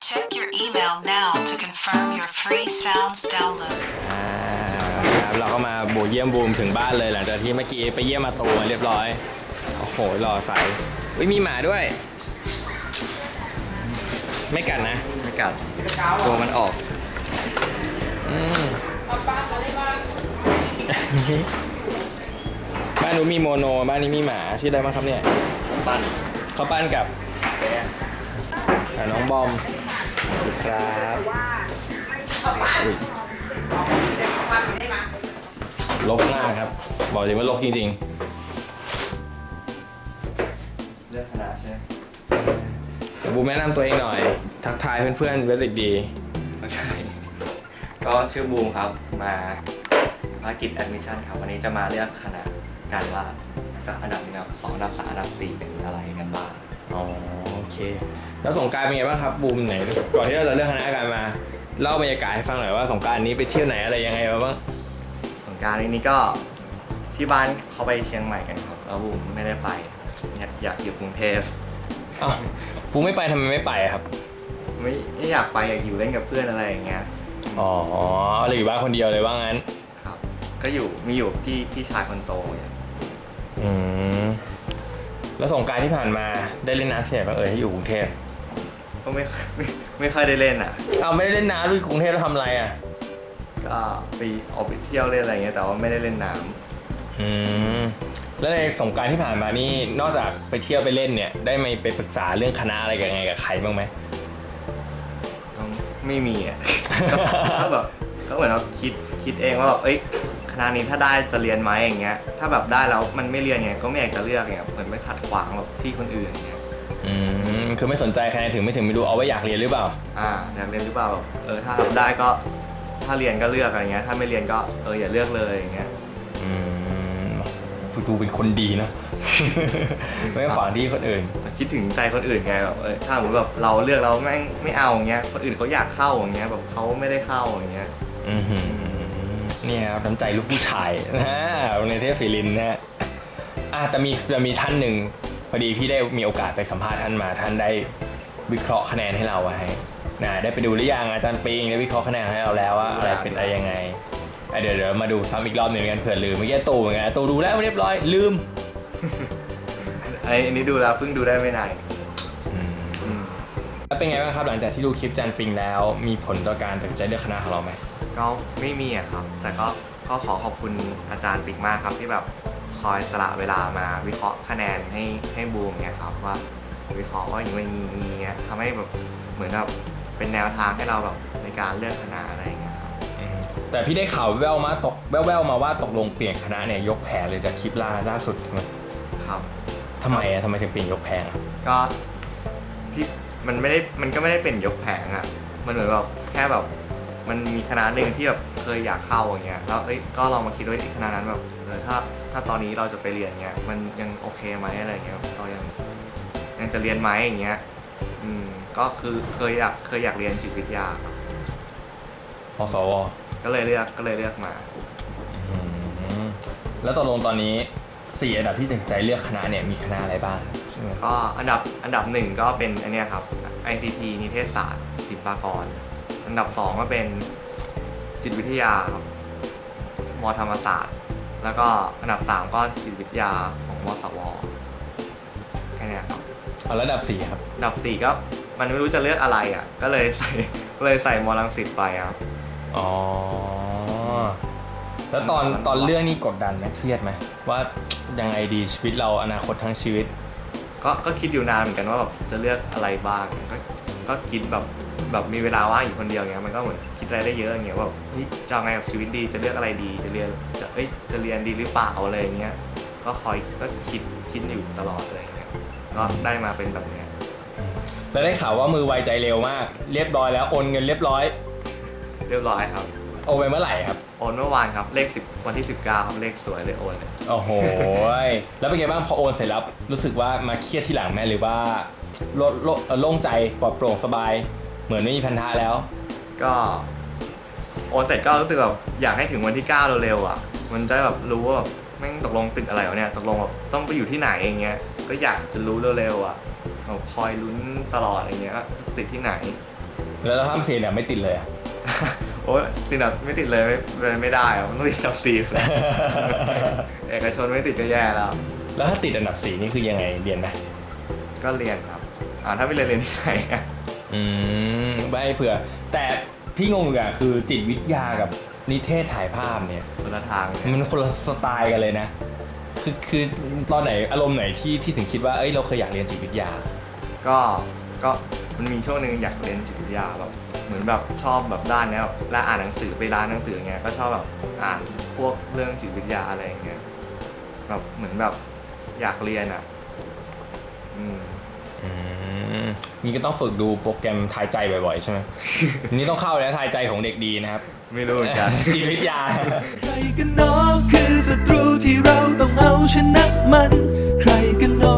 Check your email now to confirm your free sounds download. อ่าครับเราก็มาบูเยี่ยมบูมถึงบ้านเลยหลังจากที่เมื่อกี้ไปเยี่ยมมาตูมาเรียบร้อย โอ้โหหล่อใสอุ้ยมีหมาด้วย ไม่กัดนะ ไม่กัดตัวมันออกอืมบ้านหนูมีโมโน บ้านนี้มีหมาชื่ออะไรบ้างครับเนี่ย ปั้นเขาวปั้นกับ อ่าน้องบอมสวัสดีครับอุ๊ยลกมากครับ บอกเลยว่าลกจริงเลือกคณะใช่ไหมๆแต่บูมแนะนำตัวเองหน่อย ทักทายเพื่อนๆเวสิกดีโอเคก็ชื่อบูมครับมาภารกิจแอดมิชชั่นครับ วันนี้จะมาเลือกคณะการว่าจากอันดับหนึ่งอันดับสองอันดับสามอันดับสี่เป็นอะไรกันบ้างอ๋อโอ เค แล้วสงกรารเป็นไงบ้างครับบูมไหน ก่อนที่เราจะเลือกคณะการมาเล่าบรรยากาศให้ฟังหน่อยว่าสงกรารนี้ไปเที่ยวไหนอะไรยังไงมาบ้างสงกรารนี้ก็ที่บ้านเขาไปเชียงใหม่กันครับแล้วบูมไม่ได้ไปอยากอยากอยู่กรุงเทพอ้าวบูมไม่ไปทำไมไม่ไปอะครับ ไม่ไม่อยากไปอยากอยู่เล่นกับเพื่อนอะไรอย่างเงี้ยอ๋อเลยอยู่บ้านคนเดียวเลยว่างั้น ครับ ก็อยู่มีอยู่พี่พี่ชายคนโตเนี่ยอืม แล้วสงกรารที่ผ่านมาได้เล่นน้ำที่ไหนบ้างเอ่ยที่อยู่กรุงเทพก็ไม่ไม่ไม่ค่อยได้เล่นอะ เอาไม่ได้เล่นน้ำที่กรุงเทพแล้วทำอะไรอะก็ไปออกไปเที่ยวเล่นอะไรเงี้ยแต่ว่าไม่ได้เล่นน้ำอืมแล้วในสงกรารที่ผ่านมานี่นอกจากไปเที่ยวไปเล่นเนี่ย ได้ไม่ไปปรึกษาเรื่องคณะอะไรกันไงกับใครบ้างไหมก็ไม่มีอะ ก็แบบก็เหมือนเราคิดคิดเองว่าแบบเอ้ย คณะนี้ถ้าได้จะเรียนไหมอย่างเงี้ย ถ้าแบบได้แล้วมันไม่เรียนไงก็ไม่อยากจะเลือกไงเหมือนไม่ขัดขวางแบบที่คนอื่นอย่างเงี้ยอืมคือไม่สนใจคะแนนถึงไม่ถึงไม่รู้เอาว่าอยากเรียนหรือเปล่า อ่าอยากเรียนหรือเปล่าแบบเออถ้าแบบได้ก็ถ้าเรียนก็เลือกอะไรเงี้ยถ้าไม่เรียนก็เอออย่าเลือกเลยอย่างเงี้ยอืมคุณดูเป็นคนดีนะ ไม่ขวางที่คนอื่น คิดถึงใจคนอื่นไงแบบเออถ้าสมมติแบบเราเลือกเราแม่งไม่เอาอย่างเงี้ยคนอื่นเขาอยากเข้าอย่างเงี้ยแบบเขาไม่ได้เข้าอย่างเงี้ยอือหือ เนี่ยครับน้ำใจลูกผู้ชายนะฮะโรงเรียนเทพศิรินทร์นะฮะอะแต่มีจะมีท่านหนึ่งพอดีพี่ได้มีโอกาสไปสัมภาษณ์ท่านมา ท่านได้วิเคราะห์คะแนนให้เราไว้นะได้ไปดูหรือยังอาจารย์ปิงได้วิเคราะห์คะแนนให้เราแล้วว่าอะไรเป็นอะไรยังไงอะเดี๋ยวเดี๋ยวมาดูซ้ำอีกรอบหนึ่งกันเผื่อลืมเมื่อกี้ตู่เหมือนกันตู่ดูแล้วเรียบร้อยลืมไอ้อันนี้ดูแล้วเพิ่งดูได้ไม่นานอืมอืม แล้วเป็นไงบ้างครับหลังจากที่ดูคลิปอาจารย์ปิงแล้ว มีผลต่อการตัดสินใจเลือกคณะของเราไหมก็ไม่มีอะครับ แต่ก็ก็ขอขอบคุณอาจารย์ปิ๊กมากครับที่แบบคอยสละเวลามาวิเคราะห์คะแนนให้ให้บูมเนี่ยครับว่าวิเคราะห์ว่าอย่างนี้อย่างนี้อย่างเงี้ยทำให้แบบเหมือนแบบเป็นแนวทางให้เราแบบในการเลือกคณะอะไรอย่างเงี้ยครับอืมแต่พี่ได้ข่าวแววมาตกแววๆมาว่าตกลงเปลี่ยนคณะเนี่ยยกแผนเลยจากคลิปล่าล่าสุดใช่ไหมครับทำไมอะทำไมถึงเปลี่ยนยกแผงอะก็ที่ มันไม่ได้มันก็ไม่ได้เป็นยกแผงอะมันเหมือนแบบแค่แบบมันมีคณะหนึ่งที่แบบเคยอยากเข้าอย่างเงี้ยแล้วเอ้ยก็ลองมาคิดว่าที่คณะนั้นแบบเออถ้าถ้าตอนนี้เราจะไปเรียนเงี้ยมันยังโอเคไหมอะไรเงี้ยเรายังยังจะเรียนไหมอย่างเงี้ยอืมก็คือเคยอยากเคยอยากเรียนจิตวิทยาครับพสวก็เลยเลือกก็เลยเลือกมา อืมแล้วตกลงตอนนี้สี่อันดับที่ตัดสินใจเลือกคณะเนี่ยมีคณะอะไรบ้างใช่ไหม ก็อันดับอันดับหนึ่งก็เป็นอันเนี้ยครับ ICT นิเทศศาสตร์ศิลปากร อันดับสองก็เป็นจิตวิทยาครับมธรรมศาสตร์ แล้วก็อันดับสามก็จิตวิทยาของมสวแค่เนี้ยครับเอาแล้วอันดับสี่ครับ อันดับสี่ก็มันไม่รู้จะเลือกอะไรอะ ก็เลยใส่ก็เลยใส่มอลังสิตไปครับ อ๋อ แล้วตอนตอนเรื่องนี้กดดันไหมเครียดไหมว่ายังไงดีชีวิตเราอนาคตทั้งชีวิต ก็ก็คิดอยู่นานเหมือนกันว่าแบบจะเลือกอะไรบ้างก็ก็คิดแบบแบบมีเวลาว่างอยู่คนเดียวเงี้ยมันก็เหมือนคิดอะไรได้เยอะอย่างเงี้ยว่าเฮ้ยจะเอาไงกับชีวิตดีจะเลือกอะไรดีจะเรียนจะเอ้ยจะเรียนดีหรือเปล่าอะไรอย่างเงี้ยก็คอยก็คิดคิดอยู่ตลอดเลยอย่างเงี้ยก็ได้มาเป็นแบบเนี้ยแล้วได้ข่าวว่ามือไวใจเร็วมาก เรียบร้อยแล้วโอนเงินเรียบร้อย เรียบร้อยครับ โอนไปเมื่อไหร่ครับ โอนเมื่อวานครับเลขสิบวันที่ 19ครับเลขสวยเลยโอนเลยโอ้โหแล้วเป็นไงบ้างพอโอนเสร็จแล้วรู้สึกว่ามาเครียดที่หลังไหมหรือว่าโลโลเอ่อโล่งใจปลอดโปร่งสบาย เหมือนไม่มีพันธะแล้ว ก็โอนเสร็จก็รู้สึกแบบอยากให้ถึงวันที่9เร็วๆอะ มันจะแบบรู้ว่าแบบแม่งตกลงติดอะไรวะเนี่ยตกลงแบบต้องไปอยู่ที่ไหนอย่างเงี้ยก็อยากจะรู้เร็วๆอะแบบคอยลุ้นตลอดอย่างเงี้ยว่าจะติดที่ไหน แล้วถ้าเสียเนี่ยไม่ติดเลยอะ โอ้ยสินดับไม่ติดเลยไม่ไม่ไม่ได้อะมันต้องติดกับซีเลยเอกชนไม่ติดก็แย่แล้ว แล้วถ้าติดอันดับสี่นี่คือยังไงเรียนไหมก็เรียนครับอ่าถ้าไม่เรียนเรียนที่ไหนอะอืมไม่เผื่อ แต่พี่งงอะคือจิตวิทยากับนิเทศถ่ายภาพเนี่ย คนละทางเนี่ยมันคนละสไตล์กันเลยนะ คือคือตอนไหนอารมณ์ไหนที่ที่ถึงคิดว่าเอ้ยเราเคยอยากเรียนจิตวิทยา ก็ก็มันมีช่วงหนึ่งอยากเรียนจิตวิทยาแบบ เหมือนแบบชอบแบบด้านเนี้ยแบบแล้วอ่านหนังสือไปร้านหนังสืออย่างเงี้ยก็ชอบแบบอ่านพวกเรื่องจิตวิทยาอะไรอย่างเงี้ยแบบเหมือนแบบอยากเรียนอะ อืมอืมนี่ก็ต้องฝึกดูโปรแกรมทายใจบ่อยๆ ใช่ไหม นี่ต้องเข้าแล้วทายใจของเด็กดีนะครับ ไม่รู้เหมือนกัน จิตวิทยา ใครกันหนอคือศัตรูที่เราต้องเอาชนะมัน ใครกันหนอ